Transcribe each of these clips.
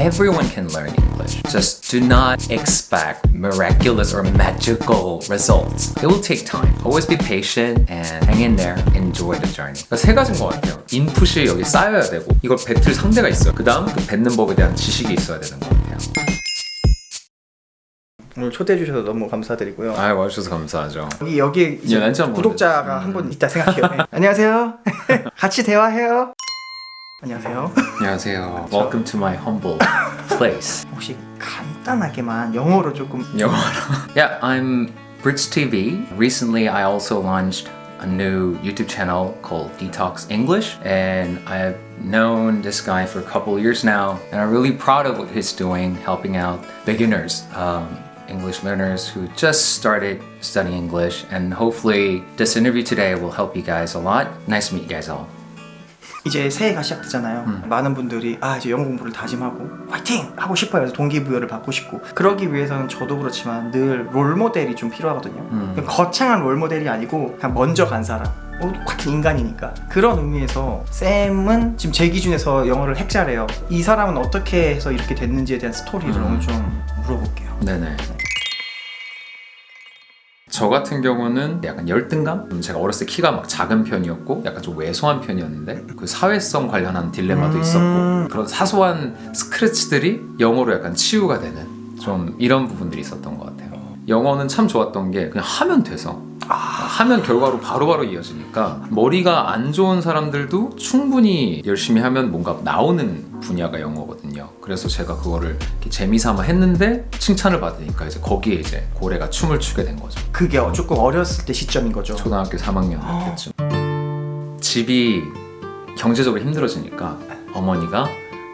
Everyone can learn English. Just do not expect miraculous or magical results. It will take time. Always be patient and hang in there. Enjoy the journey. 그러니까 세 가지인 것 같아요. 인풋이 여기 쌓여야 되고 이걸 뱉을 상대가 있어요. 그 다음 그 뱉는 법에 대한 지식이 있어야 되는 것 같아요. 오늘 초대해 주셔서 너무 감사드리고요. 아 와주셔서 감사하죠. 여기 여기 이제 예, 구독자가 한 분 있다 생각해요. 네. 안녕하세요. 같이 대화해요. 안녕하세요. 안녕하세요. Welcome to my humble place. 혹시 간단하게만 영어로 조금 영어로. yeah, I'm Bridge TV. Recently, I also launched a new YouTube channel called Detox English, and I've known this guy for a couple years now, and I'm really proud of what he's doing, helping out beginners. Um, English learners who just started studying English, and hopefully, this interview today will help you guys a lot. Nice to meet you guys all. 이제 새해가 시작되잖아요. 음. 많은 분들이 아 이제 영어 공부를 다짐하고 화이팅 하고 싶어요. 그래서 동기부여를 받고 싶고 그러기 위해서는 저도 그렇지만 늘 롤 모델이 좀 필요하거든요. 음. 거창한 롤 모델이 아니고 그냥 먼저 간 사람. 어, 똑같은 인간이니까 그런 의미에서 쌤은 지금 제 기준에서 영어를 핵잘해요. 이 사람은 어떻게 해서 이렇게 됐는지에 대한 스토리를 음. 오늘 좀 물어볼게요. 네네. 저 같은 경우는 약간 열등감? 음, 제가 어렸을 때 키가 막 작은 편이었고 약간 좀 왜소한 편이었는데 그 사회성 관련한 딜레마도 음. 있었고 그런 사소한 스크래치들이 영어로 약간 치유가 되는 좀 이런 부분들이 있었던 것 같아요. 영어는 참 좋았던 게 그냥 하면 돼서 하면 결과로 바로바로 이어지니까 머리가 안 좋은 사람들도 충분히 열심히 하면 뭔가 나오는 분야가 영어거든요. 그래서 제가 그거를 재미삼아 했는데 칭찬을 받으니까 이제 거기에 이제 고래가 춤을 추게 된 거죠. 그게 어- 조금 어렸을 때 시점인 거죠. 초등학교 3학년 때쯤 집이 경제적으로 힘들어지니까 어머니가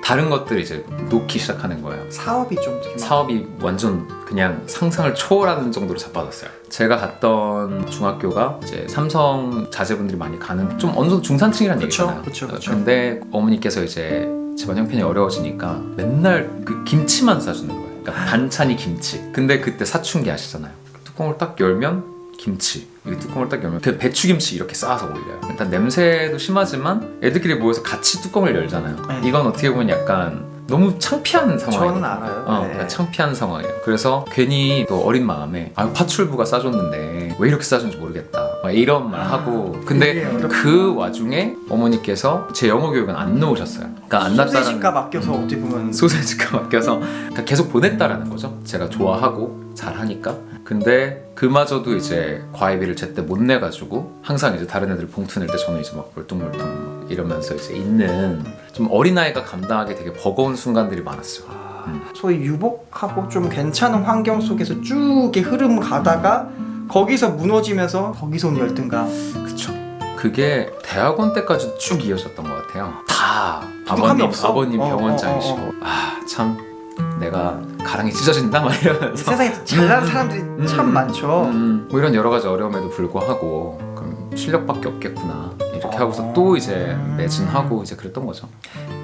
다른 것들 이제 놓기 시작하는 거예요. 사업이 좀 되게 사업이 완전 그냥 상상을 초월하는 정도로 자빠졌어요. 제가 갔던 중학교가 이제 삼성 자제분들이 많이 가는 좀 어느 정도 중산층이라는 그쵸, 얘기잖아요. 그쵸, 그쵸. 근데 어머니께서 이제 집안 형편이 어려워지니까 맨날 그 김치만 싸주는 거예요. 그러니까 반찬이 김치. 근데 그때 사춘기 아시잖아요. 뚜껑을 딱 열면 김치. 이 뚜껑을 딱 열면 그 배추김치 이렇게 쌓아서 올려요. 일단 냄새도 심하지만 애들끼리 모여서 같이 뚜껑을 열잖아요. 네. 이건 어떻게 보면 약간 너무 창피한 상황이에요. 저는 알아요. 어, 네. 그러니까 창피한 상황이에요. 그래서 괜히 또 어린 마음에 아 파출부가 싸줬는데 왜 이렇게 싸준지 모르겠다. 막 이런 말 하고 그게 근데. 그 와중에 어머니께서 제 영어 교육은 안 놓으셨어요. 그러니까 안 소세지값 아껴서 어떻게 보면 소세지값 아껴서 그러니까 계속 보냈다라는 거죠. 제가 좋아하고 잘하니까. 근데 그마저도 이제 과외비를 제때 못 내가지고 항상 이제 다른 애들 봉투 낼 때 저는 이제 막 멀뚱멀뚱 막 이러면서 이제 있는 좀 어린 아이가 감당하기 되게 버거운 순간들이 많았어요. 음. 소위 유복하고 좀 괜찮은 환경 속에서 쭉 흐름 가다가 거기서 무너지면서 거기서 온 열등감 그쵸. 그게 대학원 때까지 쭉 이어졌던 것 같아요. 다 아버님, 없어? 아버님 어, 병원장이시고 어, 어, 아참 내가 가랑이 찢어진다 막 이러면서 세상에 잘나는 사람들이 참 많죠. 음, 뭐 이런 여러 가지 어려움에도 불구하고 그럼 실력밖에 없겠구나 이렇게 어. 하고서 또 이제 매진하고 이제 그랬던 거죠.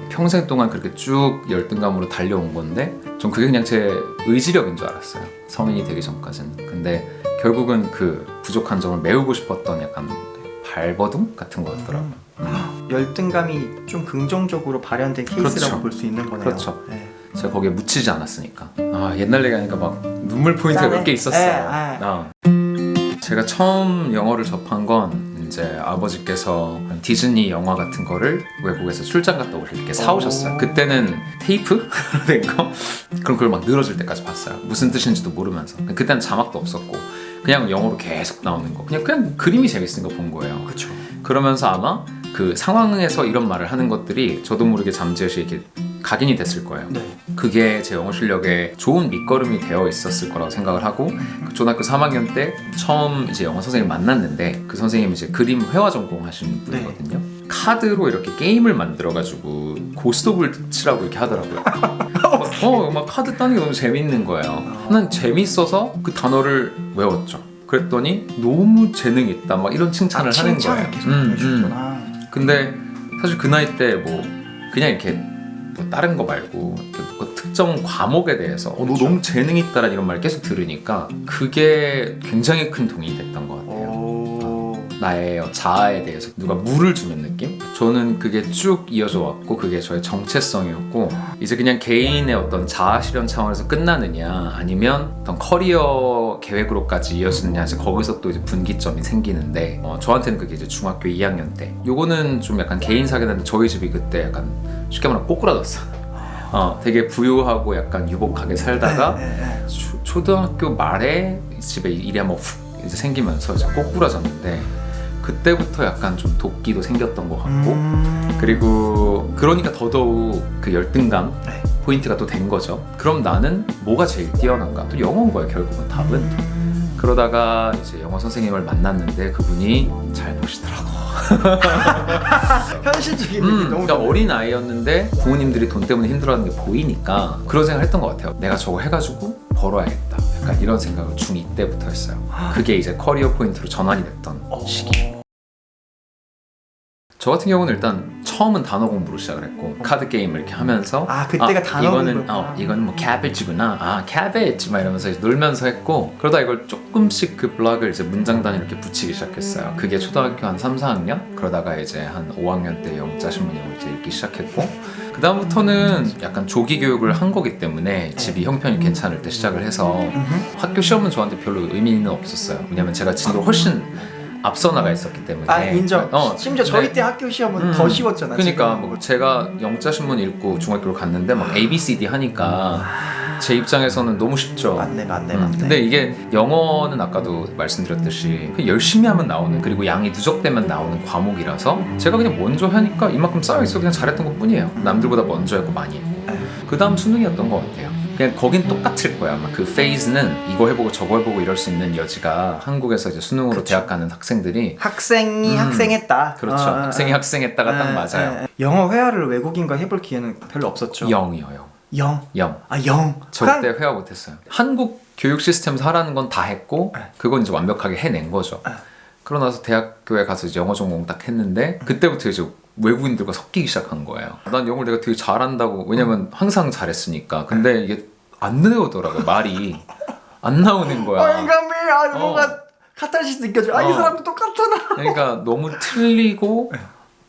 평생 동안 그렇게 쭉 열등감으로 달려온 건데 전 그게 그냥 제 의지력인 줄 알았어요. 성인이 되기 전까지는. 근데 결국은 그 부족한 점을 메우고 싶었던 약간 발버둥 같은 것 같더라고요. 음. 열등감이 좀 긍정적으로 발현된 케이스라고 그렇죠. 볼수 있는 거네요. 그렇죠. 네. 제가 거기에 묻히지 않았으니까. 아 옛날 얘기하니까 막 눈물 포인트가. 몇 개 있었어요. 에, 에. 어. 제가 처음 영어를 접한 건 이제 아버지께서 디즈니 영화 같은 거를 외국에서 출장 갔다 오실 때 사오셨어요. 오. 그때는 테이프 된 거. 그럼 그걸 막 늘어질 때까지 봤어요. 무슨 뜻인지도 모르면서. 그때는 자막도 없었고 그냥 영어로 계속 나오는 거. 그냥 그냥 그림이 재밌으니까 본 거예요. 그렇죠. 그러면서 아마 그 상황에서 이런 말을 하는 것들이 저도 모르게 잠재시 이렇게 각인이 됐을 거예요. 네. 그게 제 영어 실력에 좋은 밑거름이 되어 있었을 거라고 생각을 하고 그 초등학교 3학년 때 처음 이제 영어 선생님 만났는데 그 선생님이 이제 그림 회화 전공하시는 분이거든요. 카드로 이렇게 게임을 만들어가지고 고스톱을 치라고 이렇게 하더라고요. 막, 어, 막 카드 따는 게 너무 재밌는 거예요. 난 재밌어서 그 단어를 외웠죠. 그랬더니 너무 재능 있다 막 이런 칭찬을 아, 하는 칭찬을 거예요. 계속 음, 음. 근데 사실 그 나이 때 뭐 그냥 이렇게 뭐 다른 거 말고 뭐 특정 과목에 대해서 어, 너 그렇죠. 너무 재능 있다라는 이런 말을 계속 들으니까 그게 굉장히 큰 동이 됐던 것 같아요. 오. 나의 자아에 대해서 누가 물을 주는 느낌? 저는 그게 쭉 이어져 왔고 그게 저의 정체성이었고 이제 그냥 개인의 어떤 자아 실현 차원에서 끝나느냐 아니면 어떤 커리어 계획으로까지 이어지느냐 이제 거기서 또 이제 분기점이 생기는데 어, 저한테는 그게 이제 중학교 2학년 때 요거는 좀 약간 개인 사기인데 저희 집이 그때 약간 쉽게 말하면 꼬꾸라졌어 어, 되게 부유하고 약간 유복하게 살다가 네, 네, 네. 초, 초등학교 말에 집에 일이 한번 훅 이제 생기면서 이제 꼬꾸라졌는데 그때부터 약간 좀 도끼도 생겼던 것 같고 음... 그리고 그러니까 더더욱 그 열등감 네. 포인트가 또 된 거죠. 그럼 나는 뭐가 제일 뛰어난가? 또 영어인 거예요 결국은 답은. 음... 그러다가 이제 영어 선생님을 만났는데 그분이 잘 보시더라고. 현실적인 음, 그러니까. 어린 아이였는데 부모님들이 돈 때문에 힘들어하는 게 보이니까 그런 생각을 했던 것 같아요. 내가 저거 해가지고 벌어야겠다. 약간 이런 생각을 중2 때부터 했어요. 그게 이제 커리어 포인트로 전환이 됐던 어... 시기. 저 같은 경우는 일단 처음은 단어 공부로 시작을 했고 카드 게임을 이렇게 하면서 아 그때가 단어 이거는 공부였구나. 어 이거는 뭐 캐베지구나 아 캐베지 막 이러면서 이제 놀면서 했고 그러다 이걸 조금씩 그 블락을 이제 문장 단위 이렇게 붙이기 시작했어요 그게 초등학교 한 3, 4학년 그러다가 이제 한 5학년 때 영자 신문을 이제 읽기 시작했고 그 다음부터는 약간 조기 교육을 한 거기 때문에 집이 형편이 괜찮을 때 시작을 해서. 학교 시험은 저한테 별로 의미는 없었어요 왜냐면 제가 진도를 훨씬 앞서 나가 있었기 때문에 아 인정. 어, 심지어 저희 네. 때 학교 시험은 음. 더 쉬웠잖아. 그러니까 지금. 뭐 제가 영자 신문 읽고 중학교를 갔는데 막 A B C D 하니까 제 입장에서는 너무 쉽죠. 맞네 맞네 음, 맞네. 근데 이게 영어는 아까도 말씀드렸듯이 그냥 열심히 하면 나오는 그리고 양이 누적되면 나오는 과목이라서 제가 그냥 먼저 하니까 이만큼 쌓여 있어 그냥 잘했던 것 뿐이에요. 남들보다 먼저 했고 많이 했고 네. 그 다음 수능이었던 것 같아요. 그냥 거긴 똑같을 거야. 아마 그 페이즈는 이거 해보고 저거 해보고 이럴 수 있는 여지가 한국에서 이제 수능으로 그쵸. 대학 가는 학생들이 학생이 음. 학생했다. 그렇죠. 어, 어, 학생이 어. 학생했다가 딱 에, 맞아요. 영어 회화를 외국인과 해볼 기회는 별로 없었죠. 영이요, 영. 영. 영. 아 영. 저 그때 회화 못했어요. 한국 교육 시스템에서 하라는 건 다 했고 네. 그건 이제 완벽하게 해낸 거죠. 네. 그러고 나서 대학교에 가서 이제 영어 전공 딱 했는데 그때부터 이제 외국인들과 섞이기 시작한 거예요. 난 영어를 내가 되게 잘한다고 왜냐면 항상 잘했으니까. 근데 이게 안 나오더라고 말이 안 나오는 어, 거야. 인간미 아 어. 뭔가 카타르시스 느껴져. 아이 어. 사람도 똑같잖아. 그러니까 너무 틀리고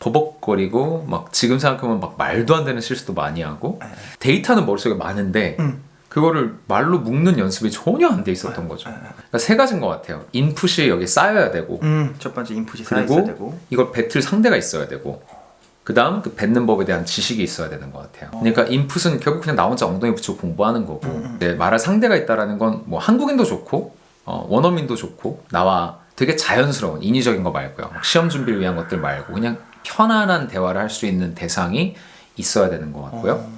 버벅거리고 막 지금 생각하면 막 말도 안 되는 실수도 많이 하고 데이터는 머릿속에 많은데 응. 그거를 말로 묶는 연습이 전혀 안 돼 있었던 거죠. 그러니까 세 가지인 것 같아요. 인풋이 여기 쌓여야 되고 음. 첫 번째 인풋이 쌓여 있어야 그리고 되고. 이걸 뱉을 상대가 있어야 되고 그 다음 그 뱉는 법에 대한 지식이 있어야 되는 것 같아요. 그러니까 인풋은 결국 그냥 나 혼자 엉덩이 붙이고 공부하는 거고 음, 네, 말할 상대가 있다라는 건 뭐 한국인도 좋고 어, 원어민도 좋고 나와 되게 자연스러운 인위적인 거 말고요. 막 시험 준비를 위한 것들 말고 그냥 편안한 대화를 할 수 있는 대상이 있어야 되는 것 같고요. 어.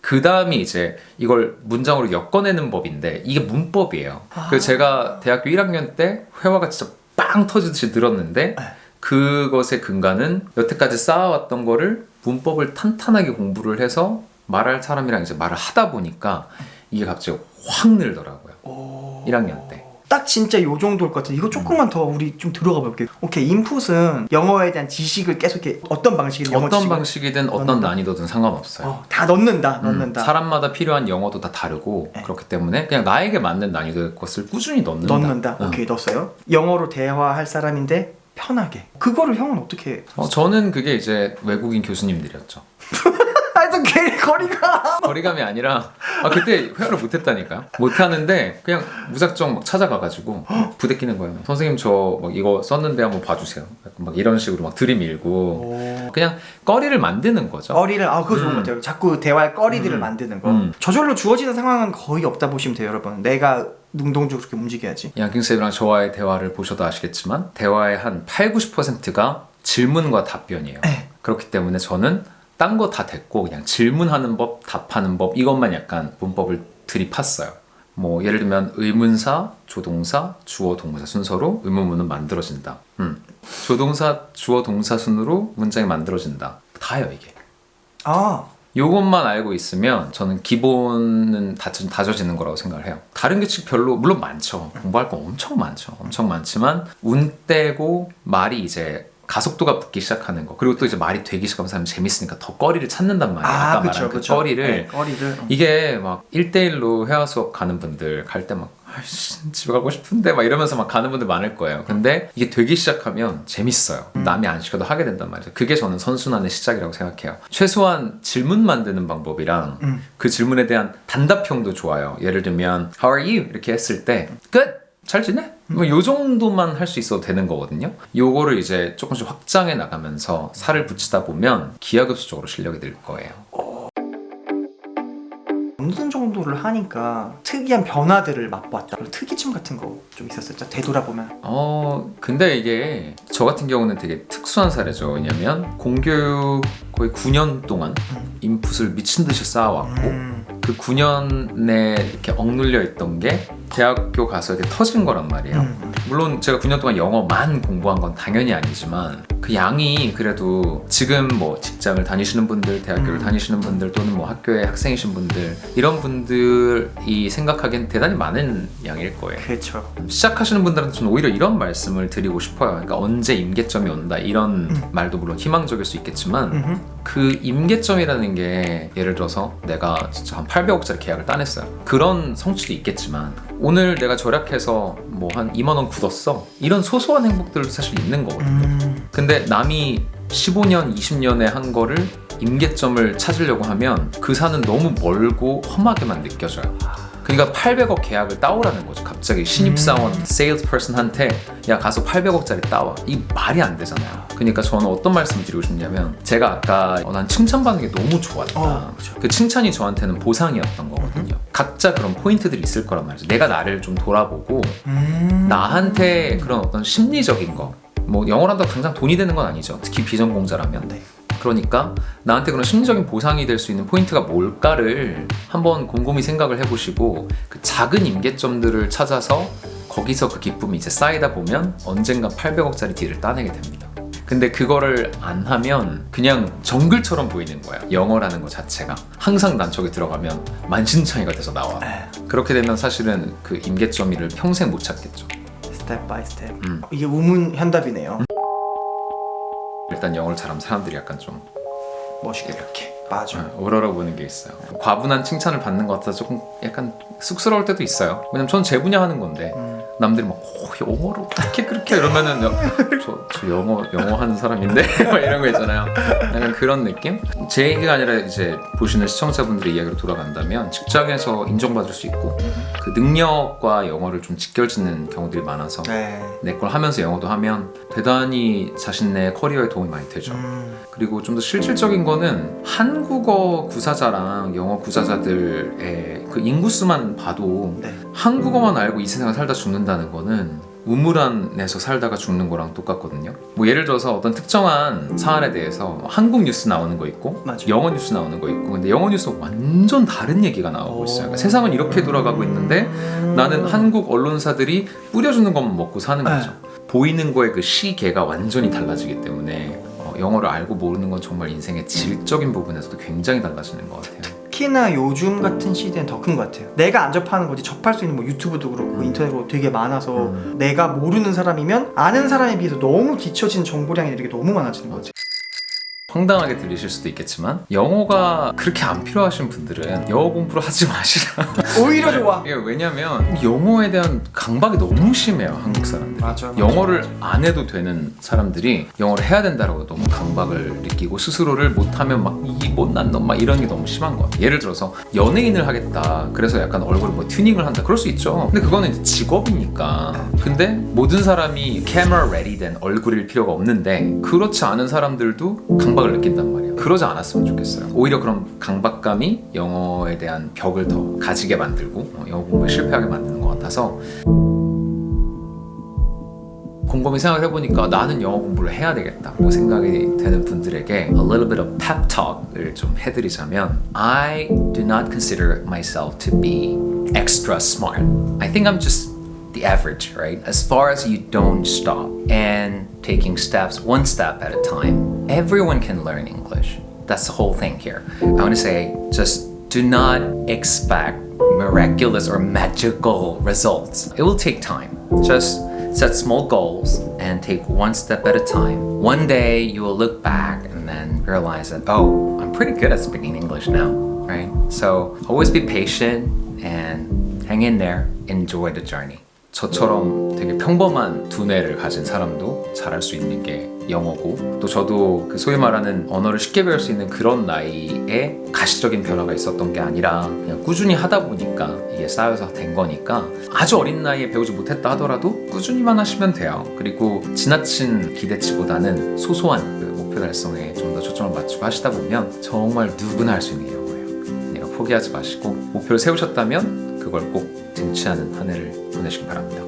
그 다음이 이제 이걸 문장으로 엮어내는 법인데 이게 문법이에요. 그래서 제가 대학교 1학년 때 회화가 진짜 빵 터지듯이 늘었는데 그것의 근간은 여태까지 쌓아왔던 거를 문법을 탄탄하게 공부를 해서 말할 사람이랑 이제 말을 하다 보니까 이게 갑자기 확 늘더라고요. 오. 1학년 때. 딱 진짜 요 정도일 것 같아. 이거 조금만 더 우리 좀 들어가 볼게요. 오케이, 인풋은 영어에 대한 지식을 계속 이렇게 어떤 방식이든 어떤 방식이든 어떤 넣는다. 난이도든 상관없어요. 어, 다 넣는다, 음, 넣는다. 사람마다 필요한 영어도 다 다르고 네. 그렇기 때문에 그냥 나에게 맞는 난이도의 것을 꾸준히 넣는다. 넣는다. 응. 오케이, 넣었어요. 영어로 대화할 사람인데 편하게. 그거를 형은 어떻게? 어, 저는 그게 이제 외국인 교수님들이었죠. 하여튼 개 거리가. 거리감이 아니라 아 그때 회화를 못했다니까요. 못하는데 그냥 무작정 막 찾아가가지고 부대끼는 거예요. 선생님 저 막 이거 썼는데 한번 봐주세요. 약간 막 이런 식으로 막 들이밀고 오. 그냥 거리를 만드는 거죠. 거리를 아 그거 좋은 음. 것 같아요. 자꾸 대화할 거리들을 음. 만드는 거. 음. 저절로 주어지는 상황은 거의 없다 보시면 돼요, 여러분. 내가 능동적으로 그렇게 움직여야지. 양킹 쌤이랑 저와의 대화를 보셔도 아시겠지만 대화의 한 8, 90%가 질문과 답변이에요. 네. 그렇기 때문에 저는 딴 거 다 됐고 그냥 질문하는 법, 답하는 법 이것만 약간 문법을 들이팠어요. 뭐 예를 들면 의문사, 조동사, 주어, 동사 순서로 의문문은 만들어진다. 음. 조동사, 주어, 동사 순으로 문장이 만들어진다. 다요 이게. 아, 요것만 알고 있으면 저는 기본은 다져, 다져지는 거라고 생각을 해요. 다른 규칙 별로 물론 많죠. 공부할 거 엄청 많죠. 엄청 많지만 운 떼고 말이 이제 가속도가 붙기 시작하는 거 그리고 또 이제 말이 되기 시작하면 사람이 재밌으니까 더 거리를 찾는단 말이야 아, 아까 그쵸, 말한 그 그쵸. 거리를 네, 거리를. 어. 이게 막 1대1로 회화 수업 가는 분들 갈 때막 아이씨 집에 가고 싶은데 막 이러면서 막 가는 분들 많을 거예요 근데 이게 되기 시작하면 재밌어요 남이 안 시켜도 하게 된단 말이죠 그게 저는 선순환의 시작이라고 생각해요 최소한 질문 만드는 방법이랑 음. 그 질문에 대한 단답형도 좋아요 예를 들면 How are you? 이렇게 했을 때 끝! 잘 지내? 뭐요 정도만 할 수 있어도 되는 거거든요. 요거를 이제 조금씩 확장해 나가면서 살을 붙이다 보면 기하급수적으로 실력이 늘 거예요. 어느 정도를 하니까 특이한 변화들을 맛보았다. 그리고 특이점 같은 거 좀 있었었죠. 되돌아보면. 어, 근데 이게 저 같은 경우는 되게 특수한 사례죠. 왜냐면 공교육 거의 9년 동안 인풋을 미친 듯이 쌓아왔고 음. 그 9년에 이렇게 억눌려 있던 게 대학교 가서 이렇게 터진 거란 말이에요. 음. 물론 제가 9년 동안 영어만 공부한 건 당연히 아니지만 그 양이 그래도 지금 뭐 직장을 다니시는 분들, 대학교를 음. 다니시는 분들 또는 뭐 학교에 학생이신 분들 이런 분들이 생각하기엔 대단히 많은 양일 거예요. 그렇죠. 시작하시는 분들한테 저는 오히려 이런 말씀을 드리고 싶어요. 그러니까 언제 임계점이 온다 이런 음. 말도 물론 희망적일 수 있겠지만 음흠. 그 임계점이라는 게 예를 들어서 내가 진짜 한 800억짜리 계약을 따냈어요. 그런 성취도 있겠지만 오늘 내가 절약해서 뭐 한 2만 원 굳었어. 이런 소소한 행복들도 사실 있는 거거든요. 음. 근데 남이 15년, 20년에 한 거를 임계점을 찾으려고 하면 그 산은 너무 멀고 험하게만 느껴져요. 그러니까 800억 계약을 따오라는 거죠. 갑자기 신입사원 음. 세일즈퍼슨한테 야 가서 800억짜리 따와. 이 말이 안 되잖아요. 그러니까 저는 어떤 말씀 드리고 싶냐면 제가 아까 어, 난 칭찬받는 게 너무 좋았다. 어, 그쵸. 그 칭찬이 저한테는 보상이었던 거거든요. 각자 그런 포인트들이 있을 거란 말이죠. 내가 나를 좀 돌아보고 음. 나한테 그런 어떤 심리적인 거. 뭐 영어를 한다고 당장 돈이 되는 건 아니죠. 특히 비전공자라면. 네. 그러니까 나한테 그런 심리적인 보상이 될 수 있는 포인트가 뭘까를 한번 곰곰이 생각을 해보시고 그 작은 임계점들을 찾아서 거기서 그 기쁨이 이제 쌓이다 보면 언젠가 800억짜리 딜을 따내게 됩니다. 근데 그거를 안 하면 그냥 정글처럼 보이는 거야. 영어라는 것 자체가. 항상 난척에 들어가면 만신창이가 돼서 나와. 네. 그렇게 되면 사실은 그 임계점이를 평생 못 찾겠죠. 스텝 바이 스텝. 음. 이게 우문 현답이네요. 일단 영어를 잘하면 사람들이 약간 좀 멋있게 이렇게. 맞아. 어, 우러러 보는 게 있어요. 과분한 칭찬을 받는 것 같아서 조금 약간 쑥스러울 때도 있어요. 왜냐면 전 제 분야 하는 건데 음. 남들이 막 오, 영어를 어떻게 그렇게 이러면은 여- 저, 저 영어 영어 하는 사람인데 막 이런 거 있잖아요. 약간 그런 느낌? 제 얘기가 아니라 이제 보시는 시청자분들의 이야기로 돌아간다면 직장에서 인정받을 수 있고 그 능력과 영어를 좀 직결짓는 경우들이 많아서 네. 내 걸 하면서 영어도 하면 대단히 자신의 커리어에 도움이 많이 되죠. 음. 그리고 좀 더 실질적인 거는 한국어 구사자랑 영어 구사자들의 그 인구수만 봐도 네. 한국어만 알고 이 세상을 살다 죽는다는 거는 우물 안에서 살다가 죽는 거랑 똑같거든요. 뭐 예를 들어서 어떤 특정한 사안에 대해서 한국 뉴스 나오는 거 있고 맞아요. 영어 뉴스 나오는 거 있고 근데 영어 뉴스 완전 다른 얘기가 나오고 있어요. 그러니까 세상은 이렇게 돌아가고 있는데 나는 한국 언론사들이 뿌려주는 것만 먹고 사는 네. 거죠. 보이는 거의 그 시계가 완전히 달라지기 때문에 어, 영어를 알고 모르는 건 정말 인생의 질적인 부분에서도 굉장히 달라지는 것 같아요. 특히나 요즘 같은 시대는 더 큰 것 같아요. 내가 안 접하는 거지 접할 수 있는 뭐 유튜브도 그렇고 인터넷도 되게 많아서 음. 내가 모르는 사람이면 아는 사람에 비해서 너무 뒤처진 정보량이 이렇게 너무 많아지는 거지. 황당하게 들리실 수도 있겠지만 영어가 그렇게 안 필요하신 분들은 영어 공부를 하지 마시라. 오히려 좋아. 이게 왜냐면 영어에 대한 강박이 너무 심해요 한국 사람들. 맞아. 영어를 안 해도 되는 사람들이 영어를 해야 된다라고 너무 강박을 느끼고 스스로를 못하면 막 이 못난 놈 막 이런 게 너무 심한 거야. 예를 들어서 연예인을 하겠다. 그래서 약간 얼굴 뭐 튜닝을 한다. 그럴 수 있죠. 근데 그거는 이제 직업이니까. 근데 모든 사람이 레디 된 얼굴일 필요가 없는데 그렇지 않은 사람들도 강박을 느낀단 말이에요. 그러지 않았으면 좋겠어요. 오히려 그런 강박감이 영어에 대한 벽을 더 가지게 만들고 어, 영어 공부에 실패하게 만드는 것 같아서 곰곰이 생각을 해보니까 나는 영어 공부를 해야 되겠다고 생각이 되는 분들에게 a little bit of pep talk을 좀 해드리자면 I do not consider myself to be extra smart. I think I'm just the average, right? As far as you don't stop and taking steps one step at a time, everyone can learn English. That's the whole thing here. I want to say just do not expect miraculous or magical results. It will take time. Just Set small goals and take one step at a time. One day you will look back and then realize that, oh, I'm pretty good at speaking English now, right? So always be patient and hang in there. Enjoy the journey. 저처럼 되게 평범한 두뇌를 가진 사람도 잘할 수 있는 게 영어고 또 저도 그 소위 말하는 언어를 쉽게 배울 수 있는 그런 나이에 가시적인 변화가 있었던 게 아니라 그냥 꾸준히 하다 보니까 이게 쌓여서 된 거니까 아주 어린 나이에 배우지 못했다 하더라도 꾸준히만 하시면 돼요. 그리고 지나친 기대치보다는 소소한 그 목표 달성에 좀 더 초점을 맞추고 하시다 보면 정말 누구나 할 수 있는 영어예요. 그러니까 포기하지 마시고 목표를 세우셨다면 그걸 꼭 쟁취하는 한 해를 보내시기 바랍니다.